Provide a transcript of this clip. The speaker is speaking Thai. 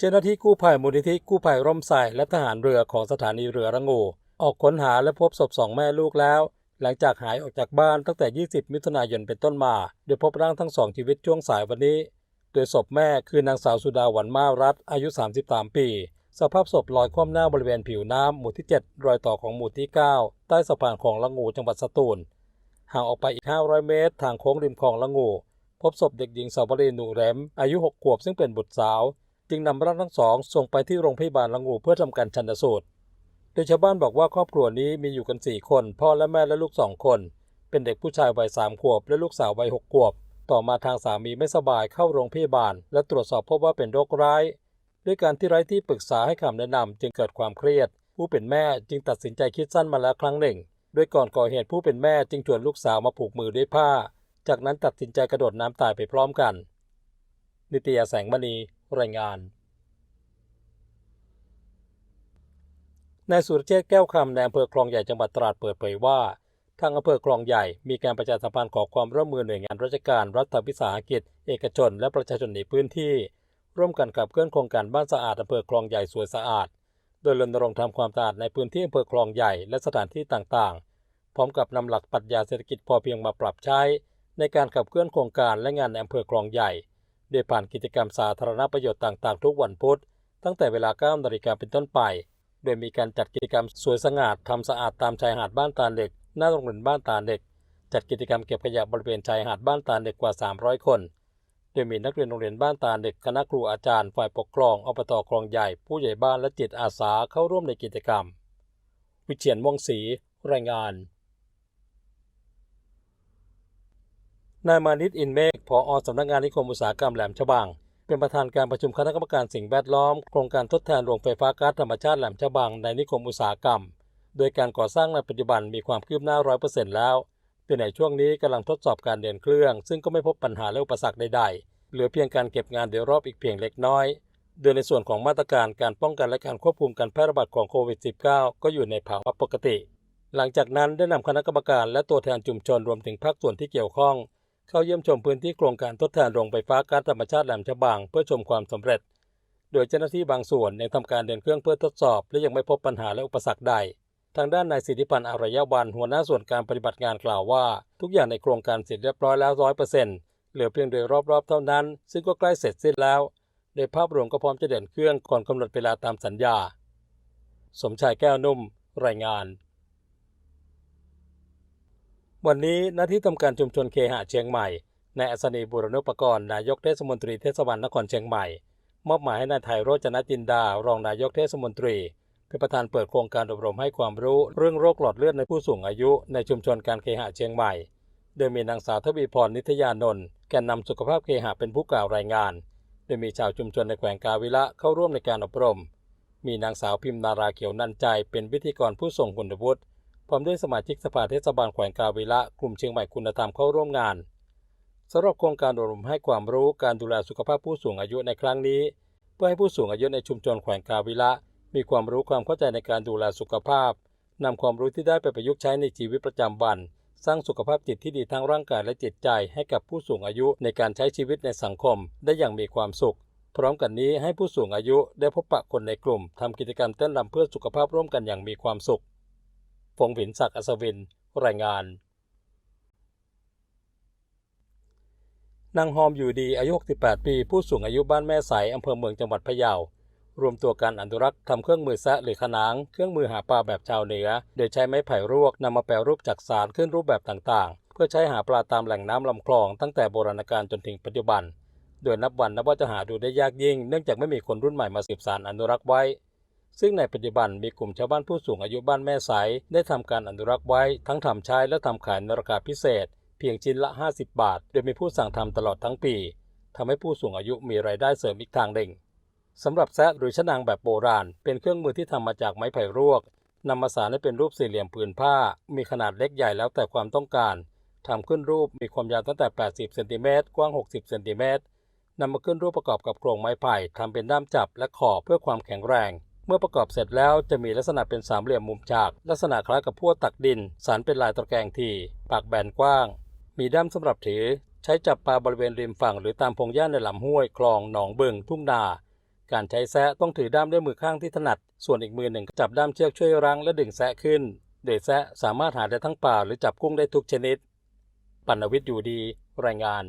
เจ้าหน้าที่กู้ภัยมูลนิธิกู้ภัยร่มไทรและทหารเรือของสถานีเรือระงู ออกค้นหาและพบศพสองแม่ลูกแล้ว หลังจากหายออกจากบ้านตั้งแต่ 20 มิถุนายนเป็นต้นมา โดยพบร่างทั้งสองชีวิตช่วงสายวันนี้ โดยศพแม่คือนางสาวสุดาหวันมารัตอายุ 33 ปี สภาพศพลอยคว่ำหน้าบริเวณผิวน้ำหมู่ที่ 7 รอยต่อของหมู่ที่ 9 ใต้สะพานของละงูจังหวัดสตูล ห่างออกไปอีก 500 เมตร ทางโค้งริมคลองละงู พบศพเด็กหญิงสาวรีนูแรมอายุ 6 ขวบซึ่งเป็นบุตรสาว จึงนำร่างทั้งสองส่งไปที่โรงพยาบาลละงูเพื่อทำการชันสูตร โดยชาวบ้านบอกว่าครอบครัวนี้มีอยู่กัน 4 คน พ่อและแม่และลูก2คน เป็นเด็กผู้ชายวัย3ขวบ และลูกสาววัย6ขวบ ต่อมาทางสามีไม่สบายเข้าโรงพยาบาล และตรวจสอบพบว่าเป็นโรคร้าย ด้วยการที่ไร้ที่ปรึกษาให้คำแนะนำจึงเกิดความเครียด ผู้เป็นแม่จึงตัดสินใจคิดสั้นมาแล้วครั้งหนึ่งโดยก่อนก่อเหตุผู้เป็นแม่จึงชวนลูกสาวมาผูกมือด้วยผ้า จากนั้นตัดสินใจกระโดดน้ำตายไปพร้อมกัน นิตยาแสงมณี รายงานนายสุรเชษแก้วคำในอำเภอคลองใหญ่จังหวัดตราดเปิดเผยว่าทางอำเภอคลองใหญ่มีการประชาสัมพันธ์ขอความร่วมมือหน่วยงานราชการรัฐวิสาหกิจ เอกชน และประชาชนในพื้นที่ ร่วมกันขับเคลื่อนโครงการบ้านสะอาดอำเภอคลองใหญ่สวยสะอาด โดยรณรงค์ทำความสะอาดในพื้นที่อำเภอคลองใหญ่และสถานที่ต่างๆ พร้อมกับนำหลักปรัชญาเศรษฐกิจพอเพียงมาปรับใช้ ในการขับเคลื่อนโครงการและงานในอำเภอคลองใหญ่ โดยผ่านกิจกรรมสาธารณประโยชน์ต่างๆ ทุกวันพุธ ตั้งแต่เวลา9นาฬิกาเป็นต้นไป โดยมีการจัดกิจกรรมสวยสง่าทำสะอาดตามชายหาดบ้านตาเด็ก หน้าโรงเรียนบ้านตาเด็ก จัดกิจกรรมเก็บขยะบริเวณชายหาดบ้านตาเด็กกว่า 300 คน โดยมีนักเรียนโรงเรียนบ้านตาเด็ก คณะครูอาจารย์ ฝ่ายปกครอง อบตคลองใหญ่ ผู้ใหญ่บ้านและจิตอาสาเข้าร่วมในกิจกรรม วิเชียนม่วงศรีรายงาน นายมานิตอินเมฆผอสำนักงานนิคมอุตสาหกรรมแหลมฉบัง เป็นประธานการประชุมคณะกรรมการสิ่งแวดล้อมโครงการทดแทนโรงไฟฟ้าก๊าซธรรมชาติแหลมฉบังในนิคมอุตสาหกรรม โดยการก่อสร้างในปัจจุบันมีความคืบหน้า100%แล้วโดยในช่วงนี้กำลังทดสอบการเดินเครื่อง ซึ่งก็ไม่พบปัญหาและอุปสรรคใดๆ เหลือเพียงการเก็บงานโดยรอบอีกเพียงเล็กน้อย โดยในส่วนของมาตรการการป้องกันและการควบคุมการแพร่ระบาดของโควิด -19 ก็อยู่ในภาวะปกติ หลังจากนั้นได้นำคณะกรรมการและตัวแทนชุมชนรวมถึงภาคส่วนที่เกี่ยวข้อง เข้าเยี่ยมชมพื้นที่โครงการทดแทนโรงไฟฟ้าก๊าซธรรมชาติแหลมฉบังเพื่อชมความสำเร็จ โดยเจ้าหน้าที่บางส่วนยังทำการเดินเครื่องเพื่อทดสอบ และยังไม่พบปัญหาและอุปสรรคใด ทางด้านนายสิทธิพันธ์อารยวันหัวหน้าส่วนการปฏิบัติงานกล่าวว่า ทุกอย่างในโครงการเสร็จเรียบร้อยแล้วร้อยเปอร์เซ็นต์เหลือเพียงโดยรอบๆเท่านั้น ซึ่งก็ใกล้เสร็จสิ้นแล้ว โดยภาพรวมก็พร้อมจะเดินเครื่องก่อนกำหนดเวลาตามสัญญา สมชายแก้วนุ่ม รายงาน วันนี้หน้าที่ทำการชุมชนเคหะเชียงใหม่นายอัศนีบุรณุปกรณ์นายกเทศมนตรีเทศบาลนครเชียงใหม่ มอบหมายให้นายไทยโรจนจินดา รองนายกเทศมนตรีเป็นประธานเปิดโครงการอบรมให้ความรู้เรื่องโรคหลอดเลือดในผู้สูงอายุในชุมชนการเคหะเชียงใหม่ โดยมีนางสาวทวีพรนิทยานนท์แกนนำสุขภาพเคหะเป็นผู้กล่าวรายงาน โดยมีชาวชุมชนในแขวงกาวิระเข้าร่วมในการอบรม มีนางสาวพิมนาราเขียวนันใจเป็นพิธีกรผู้ทรงคุณวุฒิ พร้อมด้วยสมาชิกสภาเทศบาลแขวงกาวิระกลุ่มเชียงใหม่คุณธรรมเข้าร่วมงานสำหรับโครงการอบรมให้ความรู้การดูแลสุขภาพผู้สูงอายุในครั้งนี้ เพื่อให้ผู้สูงอายุในชุมชนแขวงกาวิระมีความรู้ความเข้าใจในการดูแลสุขภาพนำความรู้ที่ได้ไปประยุกต์ใช้ในชีวิตประจำวัน สร้างสุขภาพจิตที่ดีทั้งร่างกายและจิตใจให้กับผู้สูงอายุในการใช้ชีวิตในสังคม ได้อย่างมีความสุข พร้อมกันนี้ให้ผู้สูงอายุได้พบปะคนในกลุ่มทำกิจกรรมเต้นรำเพื่อสุขภาพร่วมกันอย่างมีความสุข พงศ์ผินศักดิ์อัศวิน รายงาน นางหอมอยู่ดีอายุ 68 ปี ผู้สูงอายุบ้านแม่ใสอำเภอเมืองจังหวัดพะเยารวมตัวกันอนุรักษ์ทำเครื่องมือแซะหรือขนาง เครื่องมือหาปลาแบบชาวเหนือ โดยใช้ไม้ไผ่รวกนำมาแปรรูปจากสารขึ้นรูปแบบต่างๆ เพื่อใช้หาปลาตามแหล่งน้ำลำคลองตั้งแต่โบราณกาลจนถึงปัจจุบัน โดยนับวันนับว่าจะหาดูได้ยากยิ่ง เนื่องจากไม่มีคนรุ่นใหม่มาสืบสานอนุรักษ์ไว้ ซึ่งในปัจจุบันมีกลุ่มชาวบ้านผู้สูงอายุบ้านแม่ใสได้ทำการอนุรักษ์ไว้ทั้งทำใช้และทำขายในราคาพิเศษ เพียงชิ้นละ 50 บาท โดยมีผู้สั่งทำตลอดทั้งปีทำให้ผู้สูงอายุมีรายได้เสริมอีกทางหนึ่งสำหรับแซะหรือชะนางแบบโบราณ เป็นเครื่องมือที่ทำมาจากไม้ไผ่รวกนำมาสานให้เป็นรูปสี่เหลี่ยมผืนผ้า มีขนาดเล็กใหญ่แล้วแต่ความต้องการทำขึ้นรูปมีความยาวตั้งแต่ 80 เซนติเมตร กว้าง 60 เซนติเมตรนำมาขึ้นรูปประกอบกับโครงไม้ไผ่ทำเป็นด้ามจับและขอบเพื่อความแข็งแรง เมื่อประกอบเสร็จแล้วจะมีลักษณะเป็นสามเหลี่ยมมุมฉาก ลักษณะคล้ายกับพวตักดินสารเป็นลายตะแกรงที ปากแบนกว้าง มีด้ามสำหรับถือ ใช้จับปลาบริเวณริมฝั่งหรือตามพงหญ้าในลำห้วยคลองหนองบึงทุ่งนา การใช้แซะต้องถือด้ามด้วยมือข้างที่ถนัด ส่วนอีกมือหนึ่งจับด้ามเชือกช่วยรั้งและดึงแซะขึ้นโดยแซะสามารถหาได้ทั้งป่าหรือจับกุ้งได้ทุกชนิด ปัณวิทย์อยู่ดี รายงาน